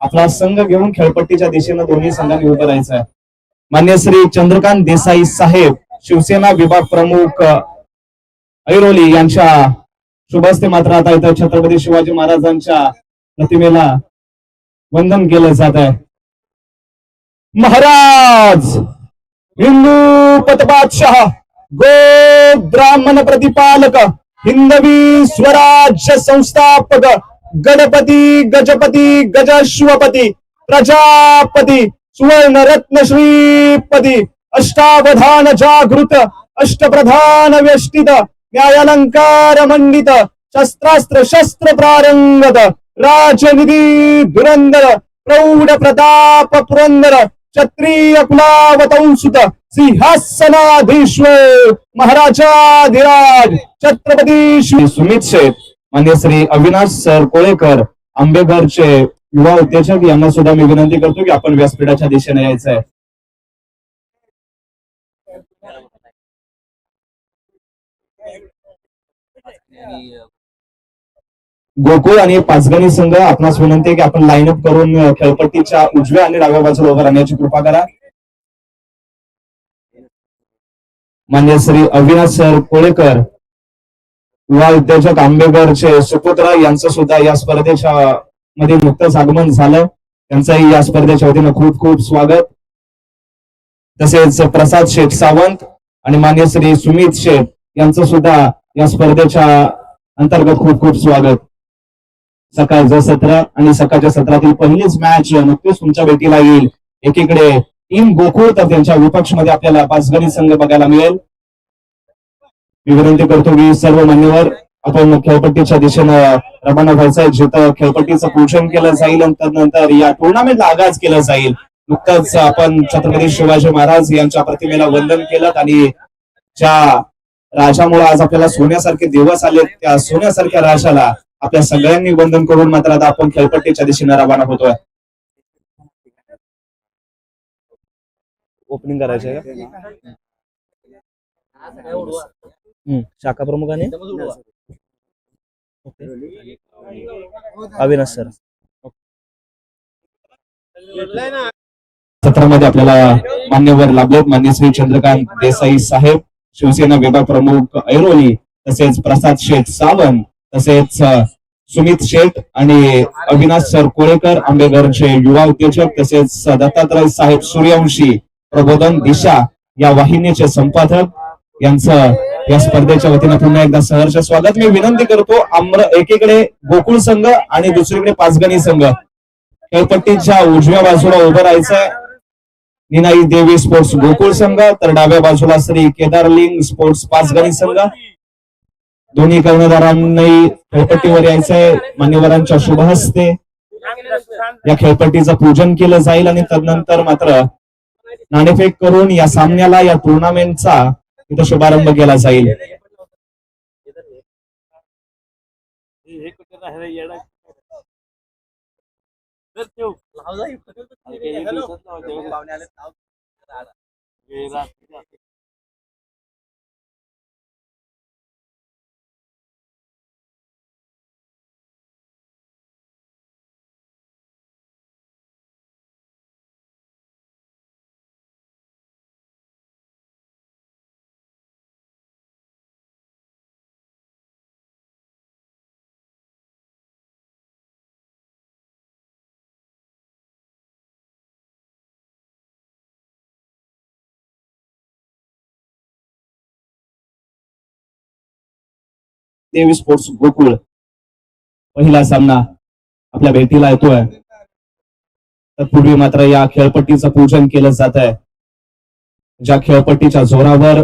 आपला संघ घेऊन खेळपट्टीच्या दिशेनं दोन्ही संघांनी उभं राहायचं आहे मान्य श्री चंद्रकांत देसाई साहेब शिवसेना विभाग प्रमुख ऐरोली यांच्या शुभस्ते मात्र आता इथं छत्रपती शिवाजी महाराजांच्या प्रतिमेला वंदन केलं जात आहे. महाराज हिंदू पतबादशाह गो ब्राह्मण प्रतिपालक हिंदवी स्वराज्य संस्थापक गणपती गजपती गजश्वपती प्रजापती सुवर्ण रत्न श्रीपती अष्टावधान जागृत अष्टप्रधान व्यष्टित न्यायालंकार मंडित शस्त्रास्त्र शस्त्र प्रारंगत राजनिधी धुरंदर प्रौढ प्रताप पुरंदर क्षत्रिय कुलावतंसुत सिंहासनाधीश्वर महाराजाधिराज छत्रपती श्री सुमित शेठ मान्य श्री अविनाश सर कोळेकर आंबेघरचे युवा उद्योजक यांना सुद्धा मी विनंती करतो की आपण व्यासपीठाच्या दिशेने यायचं आहे गोकुळ आणि पाचगणी संघ आपणास विनंती आहे की आपण लाईन अप करून खेळपट्टीच्या उजव्या आणि डाव्या बाजूला उभं राहण्याची कृपा करा. मान्य श्री अविनाश सर कोळेकर युवा उद्योजक आंबेगरचे सुपुत्र यांचं सुद्धा या स्पर्धेच्या मध्ये नुकतंच आगमन झालं त्यांचंही या स्पर्धेच्या वतीनं खूप खूप स्वागत. तसेच प्रसाद शेठ सावंत आणि मान्य श्री सुमित शेठ यांचं सुद्धा या स्पर्धेच्या अंतर्गत खूप खूप स्वागत. सकाळचं सत्र आणि सकाळच्या सत्रातील पहिलीच मॅच नुकतीच तुमच्या भेटीला येईल. एकीकडे टीम गोकुळ तर त्यांच्या विपक्षमध्ये आपल्याला पाचगणी संघ बघायला मिळेल. विनंती करतो की सर्व मान्यवर आपण खेळपट्टीच्या दिशेनं रवाना व्हायचा आहे जिथं खेळपट्टीचं पूजन केलं जाईल नंतर या टुर्नामेंटला आगाज केला जाईल नुकतंच आपण छत्रपती शिवाजी महाराज यांच्या प्रतिमेला वंदन केलं आणि ज्या राजामुळे आज आपल्याला सोन्यासारखे दिवस आले त्या सोन्यासारख्या राजाला आपल्या सगळ्यांनी वंदन करून मात्र आता आपण खेळपट्टीच्या दिशेने रवाना होतोय. ओपनिंग करायचं का? शाखा प्रमुखाने? अविनाश सर. सत्रामध्ये आपल्याला मान्यवर लाभलेत मान्य श्री चंद्रकांत देसाई साहेब शिवसेना विभाग प्रमुख ऐरोली तसेच प्रसाद शेठ सावंत तसेच सुमित शेठ आणि अविनाश सर कोळेकर आंबेघरचे युवा उद्योजक तसेच दत्तात्रय साहेब सूर्यवंशी प्रबोधन दिशा या वाहिनीचे संपादक यांचं या स्पर्धेच्या वतीनं पुन्हा एकदा सहर्ष स्वागत. मी विनंती करतो आम्र एकीकडे गोकुळ संघ आणि दुसरीकडे पाचगणी संघ. खेळपट्टीच्या उजव्या बाजूला उभं राहायचंय. निनाई देवी स्पोर्ट्स गोकुळ संघ तर डाव्या बाजूला श्री केदारलिंग स्पोर्ट्स पाचगणी संघ. दोन्ही कर्णधारांनी खेळपट्टीवर यायचंय मान्यवरांच्या शुभ हस्ते. या खेळपट्टीचं पूजन केलं जाईल आणि तदनंतर मात्र नाणेफेक करून या सामन्याला या टुर्नामेंटचा इथं शुभारंभ केला जाईल. तेवीस स्पोर्ट्स गोकुळ. पहिला सामना आपल्या भेटीला येतोय. तत्पूर्वी मात्र या खेळपट्टीचं पूजन केलं जात आहे. ज्या खेळपट्टीच्या जोरावर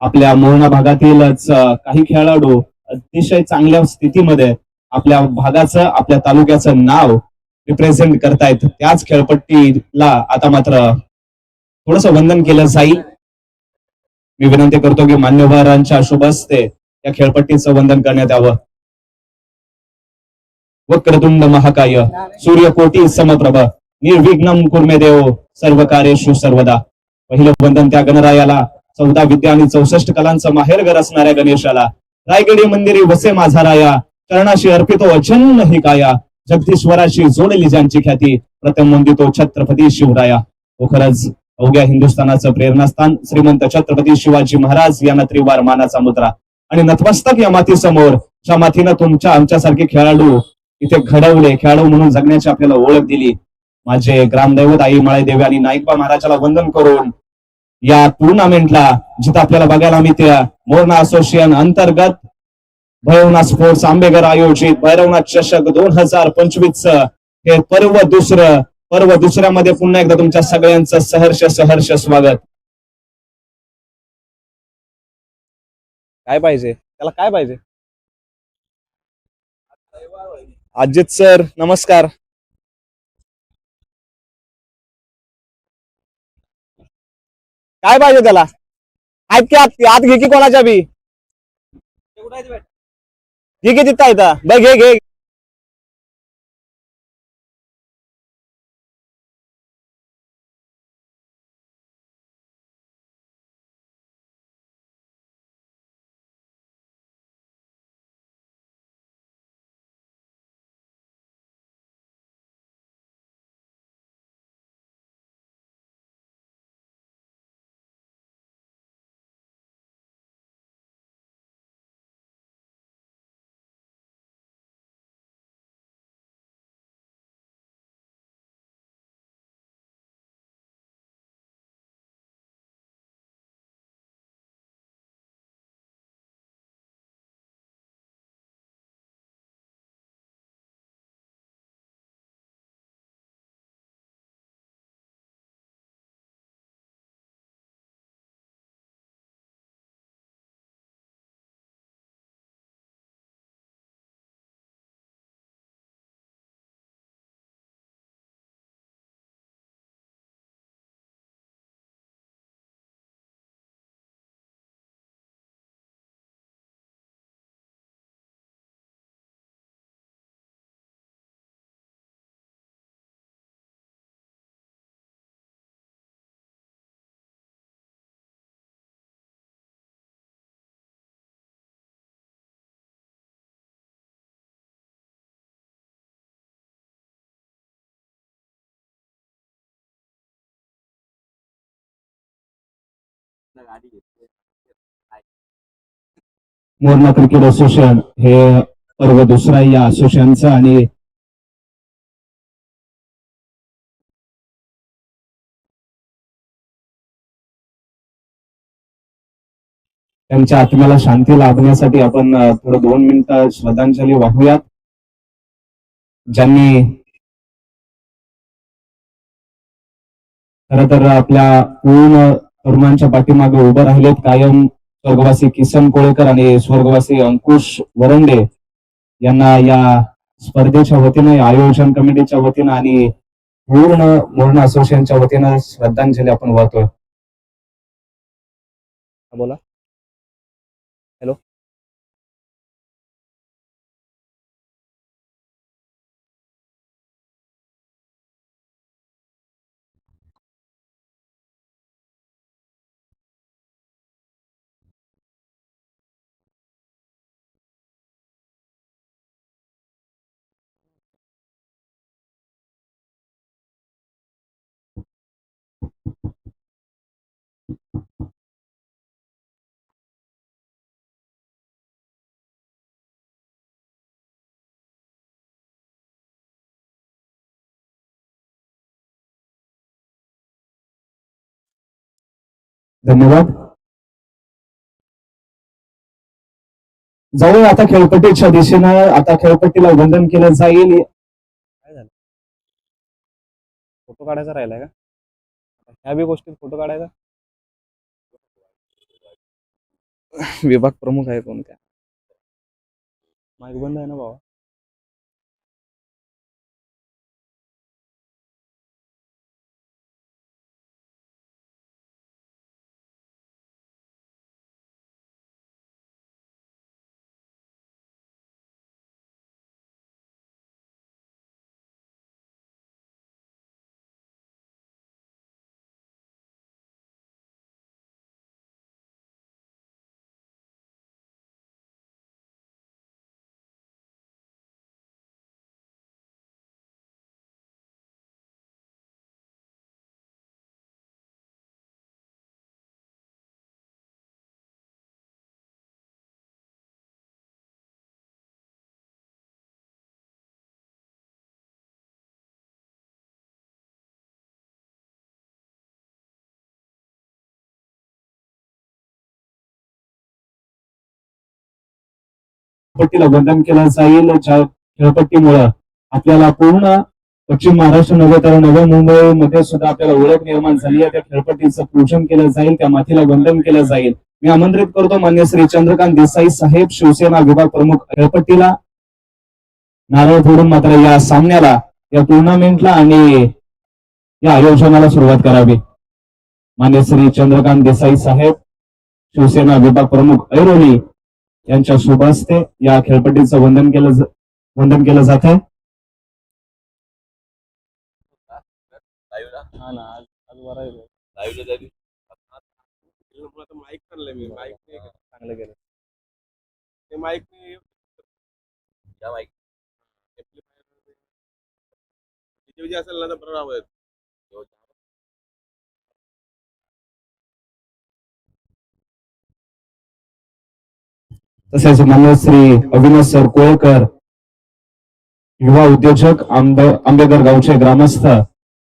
आपल्या मोहना भागातीलच काही खेळाडू अतिशय चांगल्या स्थितीमध्ये आपल्या भागाचं आपल्या तालुक्याचं नाव रिप्रेझेंट करतायत. त्याच खेळपट्टीला आता मात्र थोडस वंदन केलं जाईल. मी विनंती करतो की मान्यवरांच्या शुभ हस्ते या खेळपट्टीचं वंदन करण्यात यावं. वक्रतुंड महाकाय सूर्यकोटी समप्रभ निर्विघ्नम कुर्मे देव सर्व कार्यशु सर्वदा. पहिलं वंदन त्या गणरायाला चौदा विद्या आणि चौसष्ट कलांचं माहेरघर असणाऱ्या गणेशाला. रायगडी मंदिरी वसे माझा राया चरणाशी अर्पितो अचन्न ही काया. जगदीश्वराशी जोडली ज्यांची ख्याती प्रथम वंदितो छत्रपती शिवराया. हो खरंच अवघ्या हिंदुस्थानाचं प्रेरणास्थान श्रीमंत छत्रपती शिवाजी महाराज यांना त्रिवार मानाचा मुद्रा. आणि नतमस्तक या माती समोर ज्या मातीनं तुमच्या आमच्यासारखे खेळाडू इथे घडवले खेळाडू म्हणून जगण्याची आपल्याला ओळख दिली. माझे ग्रामदैवत आई माळेदेवी आणि नाईकबा महाराजाला वंदन करून या टुर्नामेंटला जिथं आपल्याला बघायला मिळते मोरणा असोसिएशन अंतर्गत भैरवनाथ स्पोर्ट्स आंबेगर आयोजित भैरवनाथ चषक दोन हजार पंचवीस हे पर्व दुसरं पर्व दुसऱ्यामध्ये पुन्हा एकदा तुमच्या सगळ्यांचं सहर्ष सहर्ष स्वागत. काय पाहिजे? त्याला काय पाहिजे? अजित सर नमस्कार. काय पाहिजे त्याला? आहेत की आत आत घे की कोणाच्या बी? घे की तिथं इथं. बघ घे घे. मोरणा क्रिकेट असोसिएशन हे पर्व दुसरं आहे या असोसिएशनचा आणि त्यांच्या आत्म्याला शांती लाभण्यासाठी आपण थोडं दोन मिनिटं श्रद्धांजली वाहूयात. ज्यांनी खर तर आपल्या पूर्ण तरुणांच्या पाठीमागे उभं राहिलेत कायम स्वर्गवासी किसन कोळेकर आणि स्वर्गवासी अंकुश वरंडे यांना या स्पर्धेच्या वतीनं या आयोजन कमिटीच्या वतीनं आणि पूर्ण मोरणा असोसिएशनच्या वतीनं श्रद्धांजली आपण वाहतोय. बोला. हॅलो. धन्यवाद. जाऊया आता खेळपट्टीच्या दिशेनं. आता खेळपट्टीला वंदन केलं जाईल. काय झालं? फोटो काढायचा राहिलाय का? ह्या बी गोष्टीत फोटो काढायचा? विभाग प्रमुख आहे कोण काय? माईक बंद आहे ना बाबा खेळपट्टीला वंदन केलं जाईल ज्या खेळपट्टीमुळं आपल्याला पूर्ण पश्चिम महाराष्ट्र नव्हे तर नव्या मुंबईमध्ये सुद्धा आपल्याला ओळख निर्माण झाली आहे. त्या खेळपट्टीचं पूजन केलं जाईल त्या मातीला वंदन केलं जाईल. मी आमंत्रित करतो मान्य श्री चंद्रकांत देसाई साहेब शिवसेना विभाग प्रमुख खेळपट्टीला. नारळ फोडून मात्र या सामन्याला या टुर्नामेंटला आणि या आयोजनाला सुरुवात करावी. मान्य श्री चंद्रकांत देसाई साहेब शिवसेना विभाग प्रमुख ऐरोली यांच्या शुभ हस्ते या खेळपट्टीचं वंदन केलं वंदन केलं जात आहे हा ना आज आज तसेच मनोश्री अविनाश सर कोळकर युवा उद्योजक आंबे आंबेकर गावचे ग्रामस्थ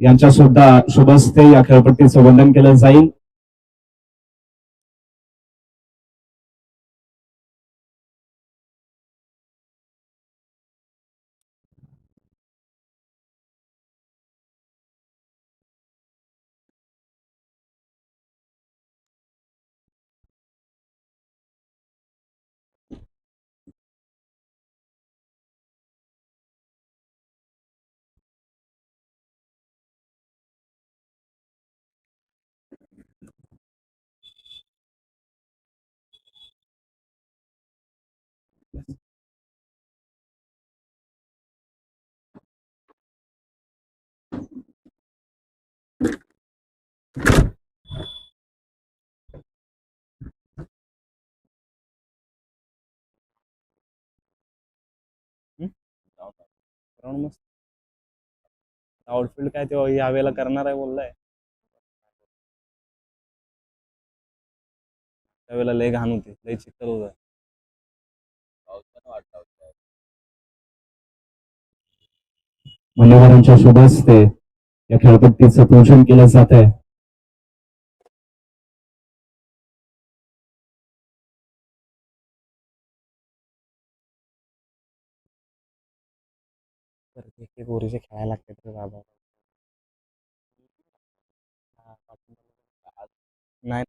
यांच्या सुद्धा शुभस्ते या खेळपट्टीचं वंदन केलं जाईल. मस्त. आउटफील्ड काय ते यावेळेला करणार आहे बोललाय. त्यावेळेला लय घाण होती. लय चिखल होता. मान्यवरांच्या शुभ हस्ते या खेळपट्टीचं पोषण केलं जात आहे. तर खेळायला लागते बाबा. नाही.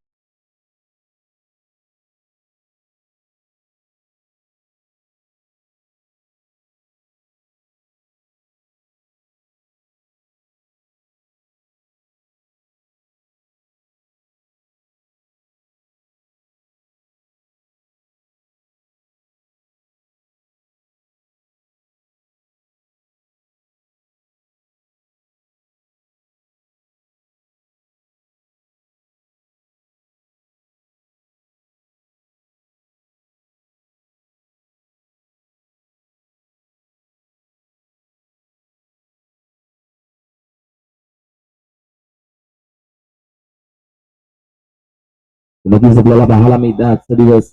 नक्कीच आपल्याला पाहायला मिळतं आजचा दिवस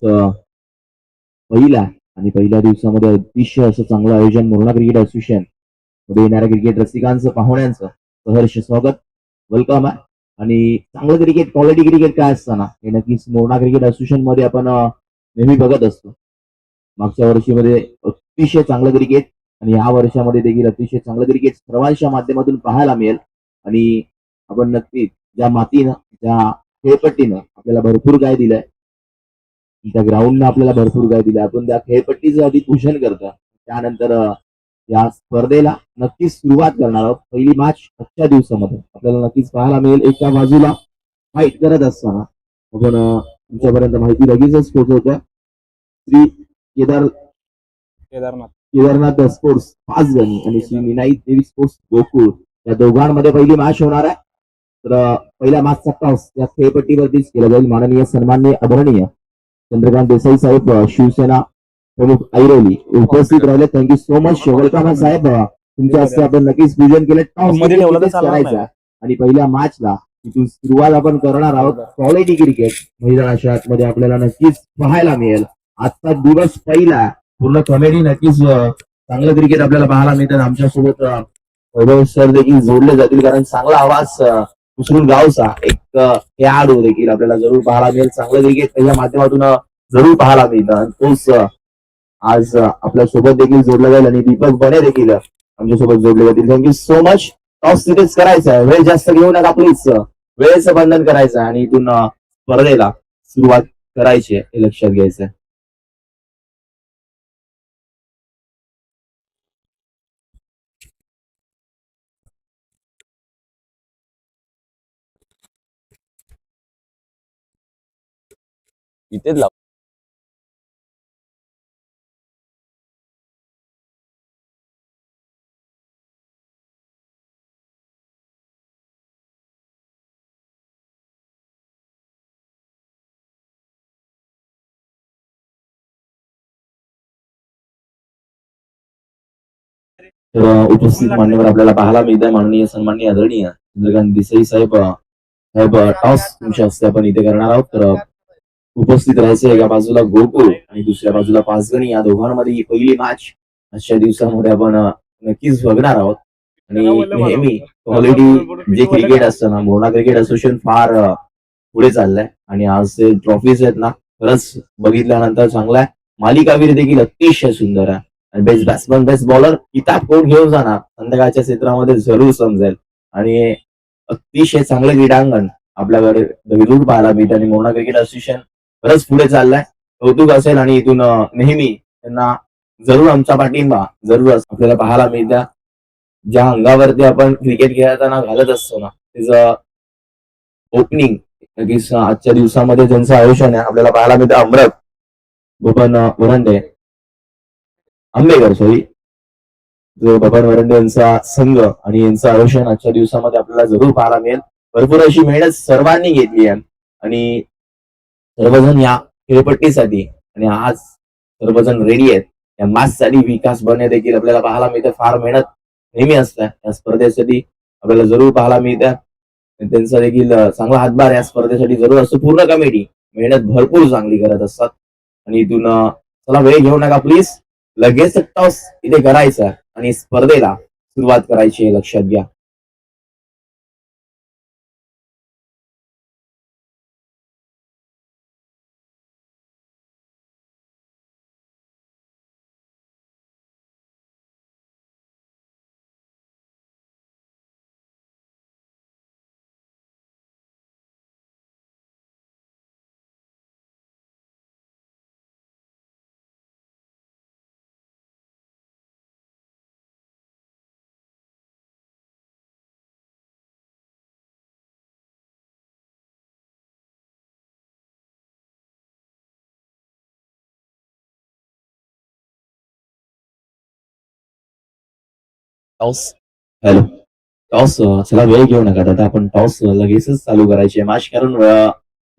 पहिला आणि पहिल्या दिवसामध्ये अतिशय असं चांगलं आयोजन मोरणा क्रिकेट असोसिएशनमध्ये येणाऱ्या क्रिकेट रसिकांचं पाहुण्यांचं सहर्ष स्वागत वेलकम आहे. आणि चांगलं क्रिकेट क्वालिटी क्रिकेट काय असताना हे नक्कीच मोरणा क्रिकेट असोसिएशनमध्ये आपण नेहमी बघत असतो. मागच्या वर्षीमध्ये अतिशय चांगलं क्रिकेट आणि या वर्षामध्ये देखील अतिशय चांगलं क्रिकेट सर्वांच्या माध्यमातून पाहायला मिळेल. आणि आपण नक्कीच ज्या मातीनं ज्या खेळपट्टीनं आपल्याला भरपूर काय दिलंय त्या ग्राउंडनं आपल्याला भरपूर काय दिलंय आपण त्या खेळपट्टीचं आधी पूजन करतो त्यानंतर या स्पर्धेला नक्कीच सुरुवात करणार आहोत. पहिली मॅच आजच्या दिवसामध्ये. आपल्याला नक्कीच पाहायला मिळेल. एका बाजूला फाईट करत असताना. आपण तुमच्यापर्यंत माहिती लगेचच पोहोचवतोय. श्री केदार केदारनाथ. केदारनाथ स्पोर्ट्स पाच जणी आणि श्री निनाई देवी स्पोर्ट्स गोकुळ. या दोघांमध्ये पहिली मॅच होणार आहे. तर अं, पहिल्या मॅचचा टॉस या खेळपट्टीवरतीच केला जाईल. माननीय सन्मान्य आदरणीय चंद्रकांत देसाई साहेब शिवसेना प्रमुख ऐरोली उपस्थित राहिले. Thank you so much welcome साहेब. तुमच्या हस्ते आपण नक्कीच पूजन केलं. टॉसमध्ये करायचं. आणि पहिल्या मॅचला तिथून सुरुवात आपण करणार आहोत. क्वालिटी क्रिकेट महिला मध्ये आपल्याला नक्कीच पाहायला मिळेल. आजचा दिवस पहिला पूर्ण कॉमेडी नक्कीच चांगलं क्रिकेट आपल्याला पाहायला मिळतं. आमच्यासोबत अं, वैभव सर देखील जोडले जातील. कारण चांगला आवाज उचलून गावचा. एक हे आडू देखील आपल्याला जरूर पाहायला मिळेल. चांगलं क्रिकेट त्याच्या माध्यमातून जरूर पाहायला मिळतं आणि तोच आज आपल्यासोबत देखील जोडलं जाईल आणि दीपक बने देखील आमच्यासोबत जोडले जातील. थँक्यू सो मच टॉस तिथेच करायचा आहे. वेळ जास्त घेऊ नका प्लीज वेळेचं बंधन करायचं आहे आणि इथून स्पर्धेला सुरुवात करायची आहे. हे लक्षात घ्यायचं इथेच लाव. तर उपस्थित मान्यवर आपल्याला पाहायला मिळत आहे माननीय सन्माननीय आदरणीय चंद्रकांत देसाई साहेब साहेब टॉस तुमच्या हस्ते आपण इथे करणार आहोत. तर उपस्थित राहायचं एका बाजूला गोकुळ आणि दुसऱ्या बाजूला पाचगणी. या दोघांमध्ये ही पहिली मॅच आजच्या दिवसामध्ये आपण नक्कीच बघणार आहोत. आणि नेहमी क्वालिटी जे क्रिकेट असतं ना मोना क्रिकेट असोसिएशन फार पुढे चाललंय. आणि आज ते ट्रॉफीज आहेत ना खरंच बघितल्यानंतर चांगला आहे. मालिकावीर देखील अतिशय सुंदर आहे. आणि बेस्ट बॅट्समन बेस्ट बॉलर किताब कोण घेऊन जाणार? संध्याकाळच्या क्षेत्रामध्ये जरूर समजेल. आणि अतिशय चांगलं क्रीडांगण आपल्याकडे विरुद्ध पाहायला मिळतं. आणि मोना क्रिकेट असोसिएशन खरंच पुढे चाललाय. कौतुक असेल आणि इथून नेहमी त्यांना जरूर आमचा पाठिंबा जरूर आपल्याला पाहायला मिळत्या. ज्या अंगावरती आपण क्रिकेट खेळताना घालत असतो ना त्याचं ओपनिंग नक्कीच आजच्या दिवसामध्ये ज्यांचं आयोजन आहे आपल्याला पाहायला मिळतं. अमृत बबन वरंडे. आंबेकर सॉरी जो बबन वरंडे यांचा संघ आणि यांचं आयोजन आजच्या दिवसामध्ये आपल्याला जरूर पाहायला मिळेल. भरपूर अशी मेहनत सर्वांनी घेतली आहे. आणि सर्वजण या खेळपट्टीसाठी. आणि आज सर्वजण रेडी आहेत. या मॅचसाठी विकास बने देखील आपल्याला पाहायला मिळतं. फार मेहनत नेहमी असतात या स्पर्धेसाठी आपल्याला जरूर पाहायला मिळतं. आणि त्यांचा देखील चांगला हातभार या स्पर्धेसाठी जरूर असतो. पूर्ण कमिटी मेहनत भरपूर चांगली करत असतात. आणि इथून चला वेळ घेऊ नका प्लीज लगेच टॉस इथे करायचा. आणि स्पर्धेला सुरुवात करायची लक्षात घ्या. Toss hello. टॉस चला वेळ घेऊ नका आता आपण टॉस लगेचच चालू करायची. आहे मॅच कारण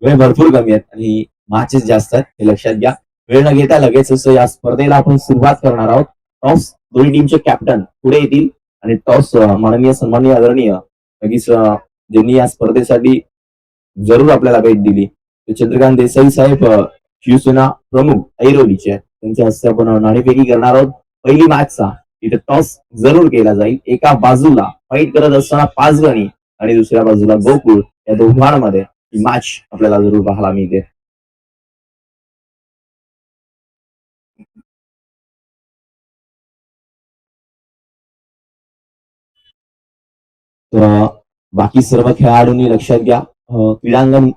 वेळ भरपूर कमी आहेत आणि मॅचेस जास्त आहेत हे लक्षात घ्या. वेळ न घेता लगेचच या स्पर्धेला आपण सुरुवात करणार आहोत. टॉस दोन्ही टीमचे कॅप्टन पुढे येतील आणि टॉस माननीय सन्माननीय आदरणीय लगेच ज्यांनी या स्पर्धेसाठी जरूर आपल्याला भेट दिली चंद्रकांत देसाई साहेब शिवसेना प्रमुख ऐरोलीचे आहेत. त्यांच्या हस्ते आपण नाणेफेकी करणार आहोत. पहिली मॅचचा तिथे टॉस जरूर केला जाईल. एका बाजूला फाईट करत असताना पाच गणी आणि दुसऱ्या बाजूला गोकुळ या दोघांमध्ये मॅच आपल्याला जरूर पाहायला मिळते. तर बाकी सर्व खेळाडूंनी लक्षात घ्या क्रीडांगण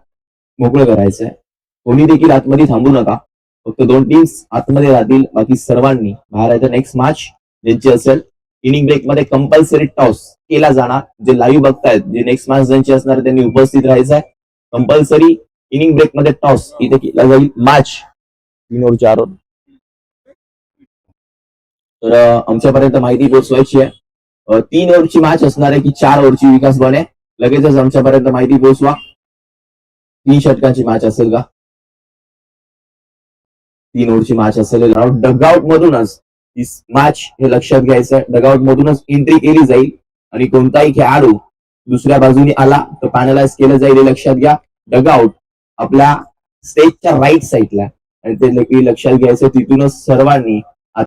मोकळं करायचंय. कोणी देखील आतमध्ये थांबू नका. फक्त दोन टीम्स आतमध्ये राहतील. बाकी सर्वांनी बाहेर आहे नेक्स्ट मॅच ज्यांची असेल इनिंग ब्रेकमध्ये कंपल्सरी टॉस केला जाणार जे लाईव्ह बघतायत जे नेक्स्ट मॅच ज्यांची असणार त्यांनी उपस्थित राहायचं आहे. कंपल्सरी इनिंग ब्रेकमध्ये टॉस इथे केला जाईल मॅच तीन ओव्हर चार ओव्हर तर आमच्यापर्यंत माहिती पोहोचवायची आहे. तीन ओव्हरची मॅच असणार आहे की चार ओव्हरची विकास बने लगेचच आमच्यापर्यंत माहिती पोहोचवा. तीन षटकांची मॅच असेल का? तीन ओव्हरची मॅच असेल. डगआउट मधूनच ही मॅच हे लक्षात घ्यायचं डगआउट मधूनच एंट्री केली जाईल आणि कोणताही खेळाडू दुसऱ्या बाजूने आला तर पॅनलाइज केलं जाईल हे लक्षात घ्या. डगआउट आपल्या स्टेजच्या राईट साईडला आणि ते लक्षात घ्यायचं तिथूनच सर्वांनी